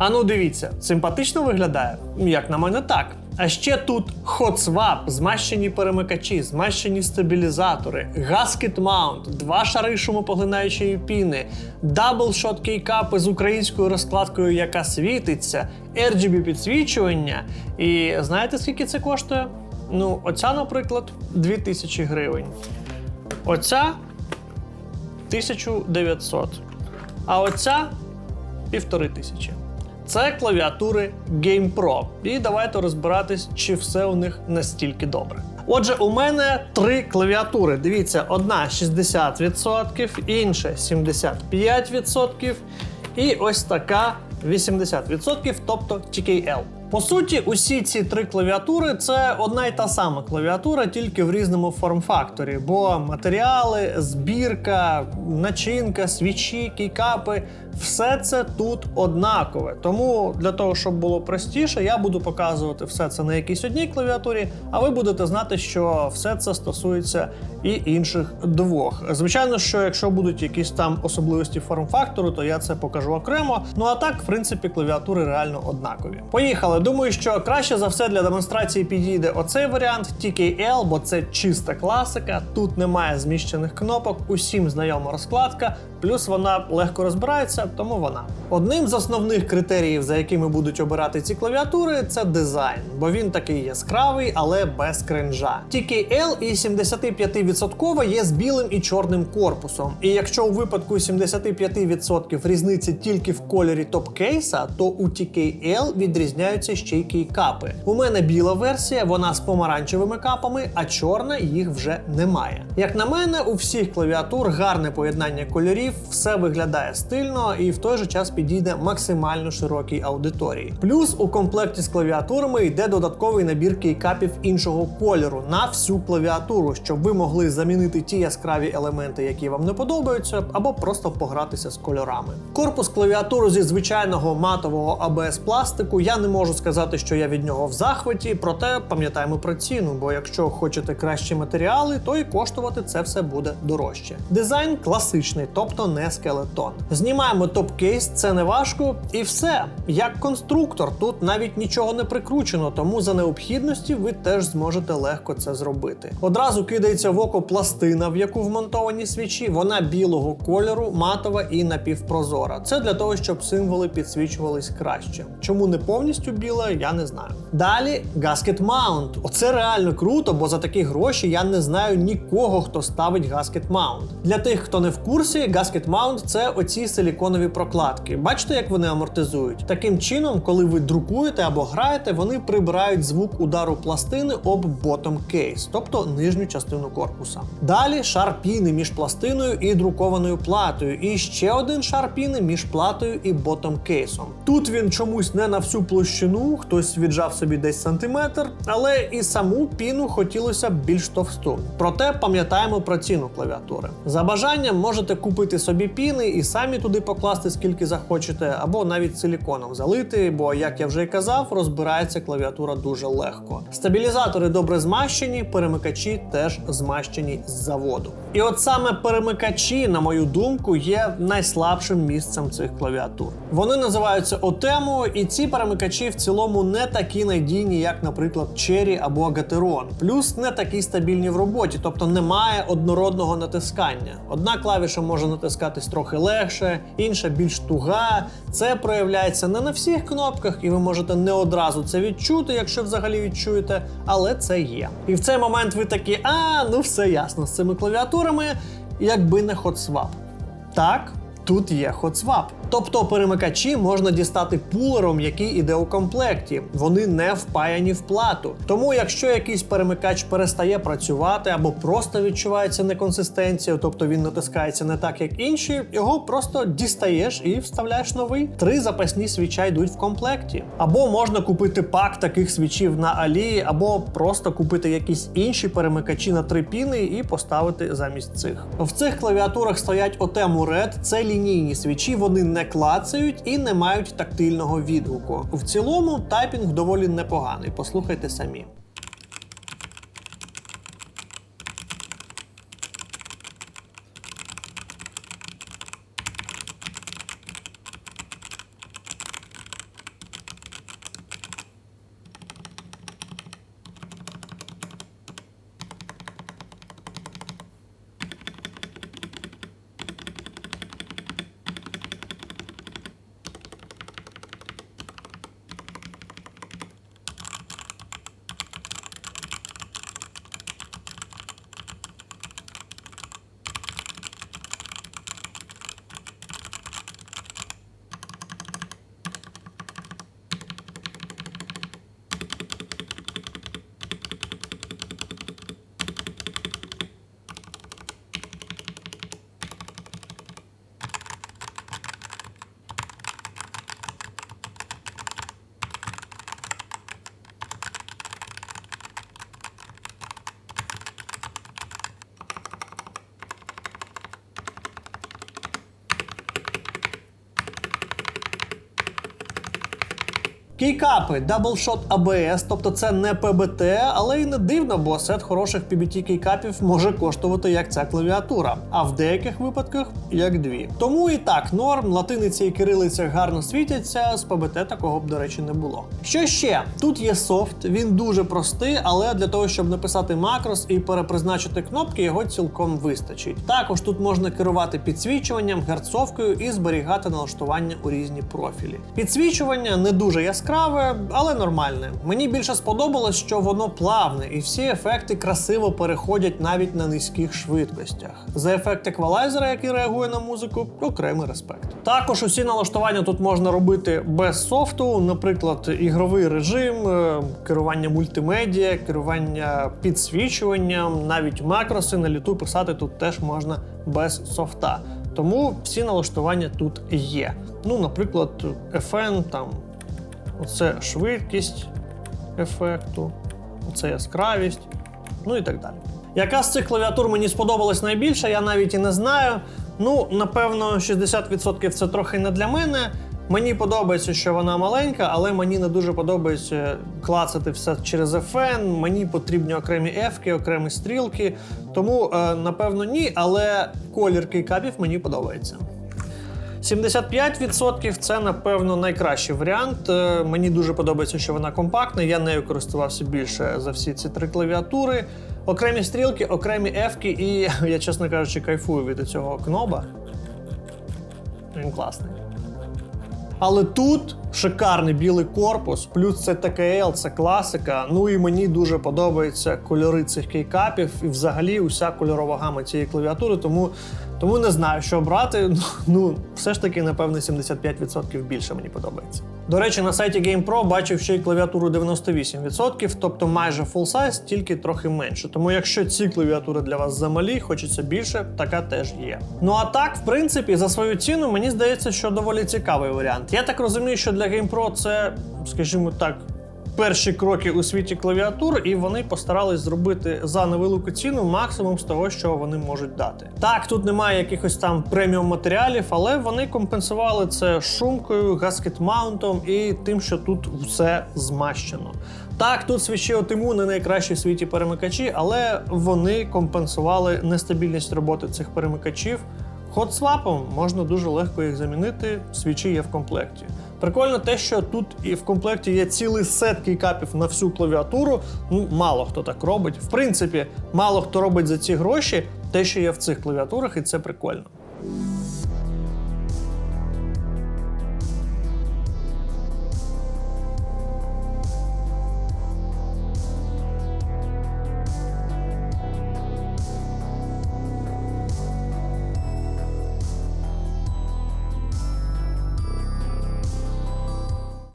А ну дивіться, симпатично виглядає? Як на мене, так. А ще тут HotSwap, змащені перемикачі, змащені стабілізатори, Gasket Mount, два шари шумопоглинаючої піни, даблшот кейкапи з українською розкладкою, яка світиться, RGB підсвічування. І знаєте, скільки це коштує? Ну, оця, наприклад, 2000 гривень. Оця 1900. А оця півтори тисячі. Це клавіатури GamePro. І давайте розбиратись, чи все у них настільки добре. Отже, у мене три клавіатури. Дивіться, одна 60%, інша 75%, і ось така 80%, тобто TKL. По суті, усі ці три клавіатури це одна й та сама клавіатура, тільки в різному форм-факторі. Бо матеріали, збірка, начинка, свічі, кейкапи все це тут однакове. Тому для того, щоб було простіше, я буду показувати все це на якійсь одній клавіатурі, а ви будете знати, що все це стосується і інших двох. Звичайно, що якщо будуть якісь там особливості форм-фактору, то я це покажу окремо. Ну а так, в принципі, клавіатури реально однакові. Поїхали. Думаю, що краще за все для демонстрації підійде оцей варіант TKL, бо це чиста класика. Тут немає зміщених кнопок, усім знайома розкладка. Плюс вона легко розбирається, тому вона. Одним з основних критеріїв, за якими будуть обирати ці клавіатури, це дизайн, бо він такий яскравий, але без кринжа. TKL і 75% є з білим і чорним корпусом. І якщо у випадку 75% різниця тільки в кольорі топ-кейса, то у TKL відрізняються ще й кейкапи. У мене біла версія, вона з помаранчевими капами, а чорна їх вже немає. Як на мене, у всіх клавіатур гарне поєднання кольорів, все виглядає стильно і в той же час підійде максимально широкій аудиторії. Плюс у комплекті з клавіатурами йде додатковий набір кейкапів іншого кольору на всю клавіатуру, щоб ви могли замінити ті яскраві елементи, які вам не подобаються, або просто погратися з кольорами. Корпус клавіатури зі звичайного матового ABS пластику. Я не можу сказати, що я від нього в захваті, проте пам'ятаємо про ціну, бо якщо хочете кращі матеріали, то і коштувати це все буде дорожче. Дизайн класичний, тобто не скелетон. Знімаємо топ-кейс, це не важко, і все. Як конструктор, тут навіть нічого не прикручено, тому за необхідності ви теж зможете легко це зробити. Одразу кидається в око пластина, в яку вмонтовані свічі. Вона білого кольору, матова і напівпрозора. Це для того, щоб символи підсвічувались краще. Чому не повністю біла, я не знаю. Далі Gasket Mount. Оце реально круто, бо за такі гроші я не знаю нікого, хто ставить Gasket Mount. Для тих, хто не в курсі, Gasket Mount – це оці силіконові прокладки. Бачите, як вони амортизують? Таким чином, коли ви друкуєте або граєте, вони прибирають звук удару пластини об bottom case, тобто нижню частину корпуса. Далі шар піни між пластиною і друкованою платою, і ще один шар піни між платою і bottom кейсом. Тут він чомусь не на всю площину, хтось віджав собі десь сантиметр, але і саму піну хотілося б більш товсту. Проте пам'ятаємо про ціну клавіатури. За бажанням можете купити собі піни і самі туди покласти скільки захочете, або навіть силіконом залити, бо, як я вже й казав, розбирається клавіатура дуже легко. Стабілізатори добре змащені, перемикачі теж змащені з заводу. І от саме перемикачі, на мою думку, є найслабшим місцем цих клавіатур. Вони називаються Otemo, і ці перемикачі в цілому не такі надійні, як, наприклад, Cherry або Gateron. Плюс не такі стабільні в роботі, тобто немає однородного натискання. Одна клавіша може натискатись трохи легше, інша більш туга. Це проявляється не на всіх кнопках, і ви можете не одразу це відчути, якщо взагалі відчуєте, але це є. І в цей момент ви такі, а ну все ясно з цими клавіатурами, якби не HotSwap. Так, тут є HotSwap. Тобто перемикачі можна дістати пулером, який іде у комплекті. Вони не впаяні в плату. Тому, якщо якийсь перемикач перестає працювати або просто відчувається неконсистенція, тобто він натискається не так, як інші, його просто дістаєш і вставляєш новий. Три запасні свіча йдуть в комплекті. Або можна купити пак таких свічів на Алі, або просто купити якісь інші перемикачі на три піни і поставити замість цих. В цих клавіатурах стоять Otemu Red, це лінійні свічі, вони не клацають і не мають тактильного відгуку. В цілому тайпінг доволі непоганий. Послухайте самі. Кейкапи Shot ABS, тобто це не ПБТ, але й не дивно, бо сет хороших PBT кейкапів може коштувати як ця клавіатура, а в деяких випадках як дві. Тому і так, норм, латиниця і кирилиця гарно світяться, з ПБТ такого б, до речі, не було. Що ще? Тут є софт, він дуже простий, але для того, щоб написати макрос і перепризначити кнопки, його цілком вистачить. Також тут можна керувати підсвічуванням, герцовкою і зберігати налаштування у різні профілі. Підсвічування не дуже яскраве, але нормальне. Мені більше сподобалось, що воно плавне, і всі ефекти красиво переходять навіть на низьких швидкостях. За ефект еквалайзера, який реагує на музику, окремий респект. Також усі налаштування тут можна робити без софту, наприклад, ігровий режим, е, керування мультимедіа, керування підсвічуванням, навіть макроси на літу писати тут теж можна без софта. Тому всі налаштування тут є. Ну, наприклад, FN, там, оце швидкість ефекту, оце яскравість, ну і так далі. Яка з цих клавіатур мені сподобалась найбільше, я навіть і не знаю. Ну, напевно, 60% це трохи не для мене. Мені подобається, що вона маленька, але мені не дуже подобається клацати все через FN. Мені потрібні окремі ефки, окремі стрілки. Тому, е, напевно, ні, але колір кейкапів мені подобається. 75% це, напевно, найкращий варіант. Е, Мені дуже подобається, що вона компактна. Я нею користувався більше за всі ці три клавіатури. Окремі стрілки, окремі ефки, і я, чесно кажучи, кайфую від цього кноба. Він класний. Але тут шикарний білий корпус, плюс це ТКЛ, це класика. Ну і мені дуже подобаються кольори цих кейкапів і взагалі уся кольорова гама цієї клавіатури. Тому, тому не знаю, що обрати. Ну, все ж таки, напевно, 75% більше мені подобається. До речі, на сайті GamePro бачив ще й клавіатуру 98%, тобто майже full size, тільки трохи менше. Тому якщо ці клавіатури для вас замалі, хочеться більше, така теж є. Ну а так, в принципі, за свою ціну мені здається, що доволі цікавий варіант. Я так розумію, що для GamePro це, скажімо так. Перші кроки у світі клавіатур, і вони постарались зробити за невелику ціну максимум з того, що вони можуть дати. Так, тут немає якихось там преміум матеріалів, але вони компенсували це шумкою, гаскет-маунтом і тим, що тут все змащено. Так, тут свічі отиму не найкращі в світі перемикачі, але вони компенсували нестабільність роботи цих перемикачів. Хотсвапом можна дуже легко їх замінити, свічі є в комплекті. Прикольно те, що тут і в комплекті є цілий сет кейкапів на всю клавіатуру. Ну, мало хто так робить. В принципі, мало хто робить за ці гроші те, що є в цих клавіатурах, і це прикольно.